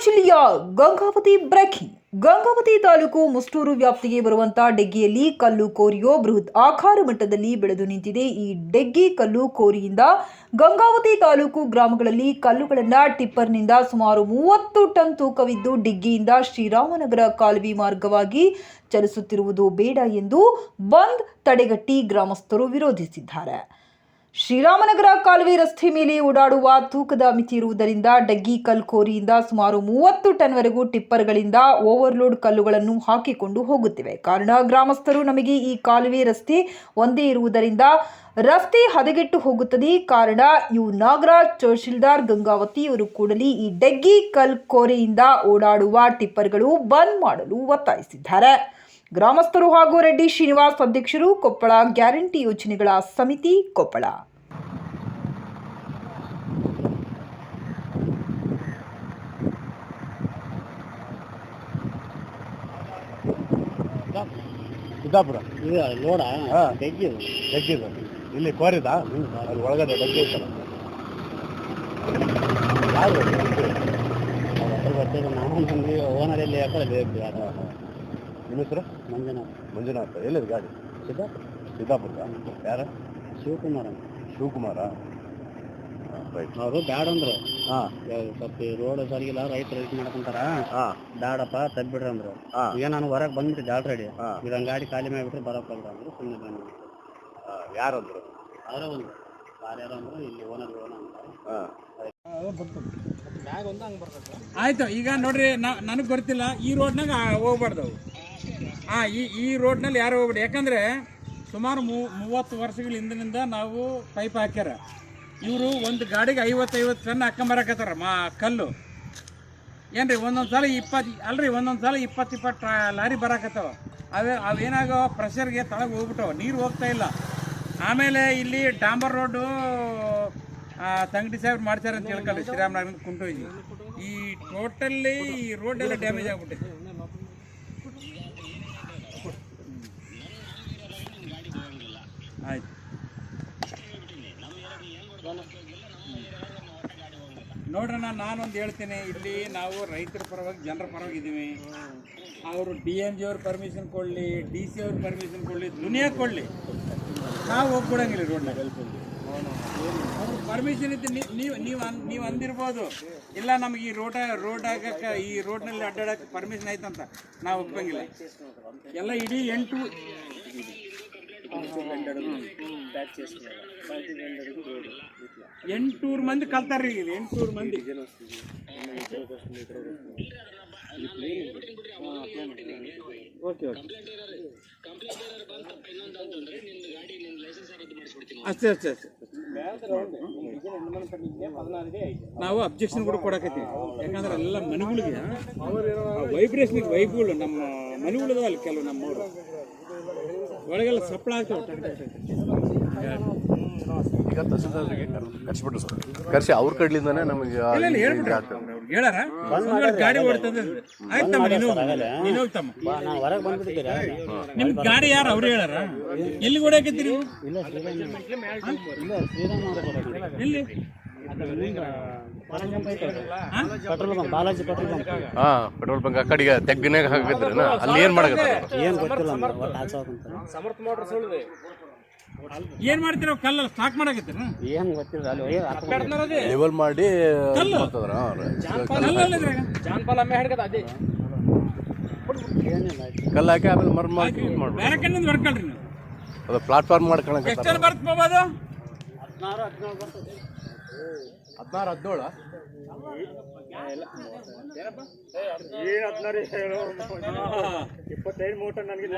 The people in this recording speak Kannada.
ಗಂಗಾವತಿ ಬ್ರೇಕಿಂಗ್ ಗಂಗಾವತಿ ತಾಲೂಕು ಮುಷ್ಟೂರು ವ್ಯಾಪ್ತಿಗೆ ಬರುವಂತಹ ಡೆಗ್ಗಿಯಲ್ಲಿ ಕಲ್ಲು ಕೋರಿಯೋ ಬೃಹತ್ ಆಕಾರ ಮಟ್ಟದಲ್ಲಿ ಬೆಳೆದು ನಿಂತಿದೆ. ಈ ಡೆಗ್ಗಿ ಕಲ್ಲು ಕೋರಿಯಿಂದ ಗಂಗಾವತಿ ತಾಲೂಕು ಗ್ರಾಮಗಳಲ್ಲಿ ಕಲ್ಲುಗಳನ್ನ ಟಿಪ್ಪರ್ನಿಂದ ಸುಮಾರು ಮೂವತ್ತು ಟನ್ ತೂಕವಿದ್ದು ಡಿಗ್ಗಿಯಿಂದ ಶ್ರೀರಾಮನಗರ ಕಾಲುವೆ ಮಾರ್ಗವಾಗಿ ಚಲಿಸುತ್ತಿರುವುದು ಬೇಡ ಎಂದು ಬಂದ್ ತಡೆಗಟ್ಟಿ ಗ್ರಾಮಸ್ಥರು ವಿರೋಧಿಸಿದ್ದಾರೆ. ಶ್ರೀರಾಮನಗರ ಕಾಲುವೆ ರಸ್ತೆ ಮೇಲೆ ಓಡಾಡುವ ತೂಕದ ಮಿತಿ ಇರುವುದರಿಂದ ಡಗ್ಗಿ ಕಲ್ಕೋರಿಯಿಂದ ಸುಮಾರು ಮೂವತ್ತು ಟನ್ವರೆಗೂ ಟಿಪ್ಪರ್ಗಳಿಂದ ಓವರ್ಲೋಡ್ ಕಲ್ಲುಗಳನ್ನು ಹಾಕಿಕೊಂಡು ಹೋಗುತ್ತಿವೆ. ಕಾರಣ, ಗ್ರಾಮಸ್ಥರು ನಮಗೆ ಈ ಕಾಲುವೆ ರಸ್ತೆ ಒಂದೇ ಇರುವುದರಿಂದ ರಸ್ತೆ ಹದಗೆಟ್ಟು ಹೋಗುತ್ತದೆ. ಕಾರಣ, ಯು ನಾಗರಾಜ್, ತಹಶೀಲ್ದಾರ್ ಗಂಗಾವತಿ ಇವರು ಕೂಡಲಿ ಈ ಡಗ್ಗಿ ಕಲ್ ಕೋರಿಯಿಂದ ಓಡಾಡುವ ಟಿಪ್ಪರ್ಗಳು ಬಂದ್ ಮಾಡಲು ಒತ್ತಾಯಿಸಿದ್ದಾರೆ. ಗ್ರಾಮಸ್ಥರು ಹಾಗೂ ರೆಡ್ಡಿ ಶ್ರೀನಿವಾಸ್ ಅಧ್ಯಕ್ಷರು ಕೊಪ್ಪಳ ಗ್ಯಾರಂಟಿ ಯೋಜನೆಗಳ ಸಮಿತಿ ಕೊಪ್ಪಳ. ಸಿದ್ದಾಪುರ ಇದು ಲೋಡ ಹಾಂ. ತೆಗ್ಗಿದು. ಜಗ್ಗಿದು ಇಲ್ಲಿ ಕೋರಿದ ಅಲ್ಲಿ ಒಳಗಡೆ ಡಗ್ಗೆ ಐತಲ್ಲ ಯಾರು? ನಾವು ನಮ್ಗೆ ಓನರ್ ಎಲ್ಲಿ ಯಾಕಡೆ ಬೇಕು ಯಾರು? ನಿಮ್ಮ ಹೆಸರು? ಮಂಜುನಾಥ್. ಮಂಜುನಾಥ್. ಎಲ್ಲಿದೆ ಗಾಡಿ? ಸಿದ್ದಾಪುರ. ಸಿದ್ದಾಪುರ ಯಾರ? ಶಿವಕುಮಾರ ಶಿವಕುಮಾರ? ರೈಟ್ ಅವರು ಬ್ಯಾಡ ಅಂದ್ರು ಹಾಂ. ಸ್ವಲ್ಪ ಈ ರೋಡ್ ಸರಿಗಿಲ್ಲ ರೈತರು ಇದು ಮಾಡ್ಕೊಂತಾರ. ಹಾಂ. ಬ್ಯಾಡಪ್ಪ ತಗ್ಬಿಡ್ರಿ ಅಂದ್ರು ಹಾಂ. ಈಗ ನಾನು ಹೊರಗೆ ಬಂದ್ಬಿಟ್ಟಿದ್ದೆ ಆಲ್ರೆಡಿ ಹಾಂ. ಇದನ್ನ ಗಾಡಿ ಖಾಲಿ ಮಾಡಿಬಿಟ್ರೆ ಬರೋಕ್ಕಾಗಲ್ಲ ಅಂದ್ರೆ ಅಂದ್ರು ಸುಮ್ಮನೆ ಬಂದ್ಬಿಟ್ಟು ಯಾರಂದ್ರು? ಅವರೇ ಒಂದು ಯಾರ್ಯಾರು ಅಂದ್ರು ಇಲ್ಲಿ ಓನರ್ ಓನರ್ ಅಂತ ಹಾಂ. ಆಯ್ತು ಈಗ ನೋಡ್ರಿ ನನಗೆ ಗೊತ್ತಿಲ್ಲ ಈ ರೋಡ್ನಾಗ ಹೋಗ್ಬಾರ್ದು ಹಾ ಹಾಂ ಈ ಈ ರೋಡ್ನಲ್ಲಿ ಯಾರು ಹೋಗ್ಬೇಡಿ. ಯಾಕಂದ್ರೆ ಸುಮಾರು ಮೂವತ್ತು ವರ್ಷಗಳ ಹಿಂದಿನಿಂದ ನಾವು ಪೈಪ್ ಹಾಕ್ಯಾರ. ಇವರು ಒಂದು ಗಾಡಿಗೆ ಐವತ್ತೈವತ್ತು ಟನ್ ಹಾಕೊಂಬರಕತ್ತಾರ ಮಾ ಕಲ್ಲು. ಏನು ರೀ ಒಂದೊಂದು ಸಲ ಇಪ್ಪತ್ತು, ಅಲ್ರಿ, ಒಂದೊಂದು ಸಲ ಇಪ್ಪತ್ತು ಇಪ್ಪತ್ತು ಟ್ರಾ ಲಾರಿ ಬರಕತ್ತಾವ. ಅವೇ, ಅವೇನಾಗೋ ಪ್ರೆಷರ್ಗೆ ತಳಗೆ ಹೋಗ್ಬಿಟ್ಟವ, ನೀರು ಹೋಗ್ತಾ ಇಲ್ಲ. ಆಮೇಲೆ ಇಲ್ಲಿ ಡಾಂಬರ್ ರೋಡು ತಂಗಡಿ ಸಾಹೇಬ್ರು ಮಾಡ್ತಾರೆ ಅಂತ ಹೇಳ್ಕೊಳ್ಳಿ ಶ್ರೀರಾಮನಗರ ಕುಂಟೋಜಿ ಈ ಟೋಟಲ್ಲಿ ಈ ರೋಡೆಲ್ಲ ಡ್ಯಾಮೇಜ್ ಆಗ್ಬಿಟ್ಟಿದೆ. ನೋಡ್ರಣ್ಣ, ನಾನೊಂದು ಹೇಳ್ತೀನಿ. ಇಲ್ಲಿ ನಾವು ರೈತರ ಪರವಾಗಿ, ಜನರ ಪರವಾಗಿ ಇದ್ದೀವಿ ಅವರು ಡಿ ಎಂ ಜಿ ಅವ್ರ ಪರ್ಮಿಷನ್ ಕೊಡಲಿ ಡಿ ಸಿ ಅವ್ರ ಪರ್ಮಿಷನ್ ಕೊಡಲಿ, ದುನಿಯಾ ಕೊಡಲಿ. ನಾವು ಹೋಗ್ಬಿಡಂಗಿಲ್ಲ ರೋಡ್ನಾಗ ಪರ್ಮಿಷನ್ ಇದ್ದು ನೀವು ನೀವು ನೀವು ಅನ್ ನೀವು ಅಂದಿರ್ಬೋದು. ಇಲ್ಲ ನಮಗೆ ಈ ರೋಡ ರೋಡ್ ಆಗಕ್ಕೆ ಈ ರೋಡ್ನಲ್ಲಿ ಅಡ್ಡಾಡಕ್ಕೆ ಪರ್ಮಿಷನ್ ಆಯ್ತಂತ. ನಾವು ಒಪ್ಪಂಗಿಲ್ಲ ಎಲ್ಲ ಇಡೀ ಎಂಟು ಎಂಟೂರು ಮಂದಿ ಕಲ್ತಾರ್ರಿ ಈಗ ಎಂಟೂರು ಮಂದಿ. Okay okay. ಅಷ್ಟೇ ಅಷ್ಟೇ ಅಷ್ಟೇ. ನಾವು ಅಬ್ಜೆಕ್ಷನ್ ಕೂಡ ಕೊಡಕತ್ತೀವಿ. ಯಾಕಂದ್ರೆ ಎಲ್ಲ ಮನೆಗಳಿಗೆ ವೈಬ್ರೇಷನ್ ವೈಬ್ಗಳು ನಮ್ಮ ಮನೆಗಳು ಅಲ್ಲಿ ಕೆಲವು ನಮ್ಮವರು. ಒಳಗೆಲ್ಲ ಸಪ್ಪಳ ಈಗ ಕರ್ಸ್ಬಿಟ್ರು ಸರ್. ಕರ್ಸಿ ಅವ್ರ ಕಡ್ಲಿಂದಾನೆ ನಮಗೆ ಇಲ್ಲ ಇಲ್ಲ ಹೇಳ್ಬಿಟ್ರೆ. ಅವ್ರಿಗೆ ಹೇಳಾರ? ಗಾಡಿ ಓಡ್ತದೆ ನೀನು. ನೀನು ಹೊರಗೆ ಬಂದ್ಬಿಟ್ಟಿದ್ದೀರಾ? ನಿಮ್ ಗಾಡಿ ಯಾರು ಅವ್ರು ಹೇಳಾರ? ಎಲ್ಲಿ ಓಡಾಕಿದ್ದೀರಿ. ಎಲ್ಲಿ? Petrol bunk Balaji petrol bunk. ಹಾ ಪೆಟ್ರೋಲ್ ಬಂಕ್ ಆ ಕಡೆಗೆ ತೆಗ್ಗಿನಾಗ ಹಾಕಿದ್ರನ ಅಲ್ಲಿ ಏನ್ ಮಾಡಕತ್ತಾರ ಏನ್ ಗೊತ್ತಿಲ್ಲ. ಒಟ್ಟು ಏನ್ ಮಾಡ್ತೀರ ಕಲ್ಲ ಸ್ಟಾಕ್ ಮಾಡಕತ್ತೀರ? ಏನು ಗೊತ್ತಿಲ್ಲ ಅಲ್ಲಿ ಒಯ್ಯೋದು ಹಾಕ್ಕೊಂಡು ಲೆವೆಲ್ ಮಾಡಿ ಕಲ್ಲು? ಮಾಡ್ತದ್ರ? ಏನಿಲ್ಲ ಆಯ್ತು. ಕಲ್ಲು ಹಾಕಿ ಆಮೇಲೆ ಮರ್ ಮಾಡಿ ಯೂಸ್ ಮಾಡ್ಬೋದು ಬೇರೆ ಕಣ್ಣಿಂದ ಬರ್ಕೊಳ್ರಿ ನೀವು. ಅದು ಪ್ಲಾಟ್ಫಾರ್ಮ್ ಹದಿನಾರು ಹದಿನೇಳು ಬರ್ತದೆ. ಹದಿನಾರು ಹದಿನೇಳ ಏನು ಹೇಳು. ಇಪ್ಪತ್ತೈದು ಮೂರು ನನಗೆ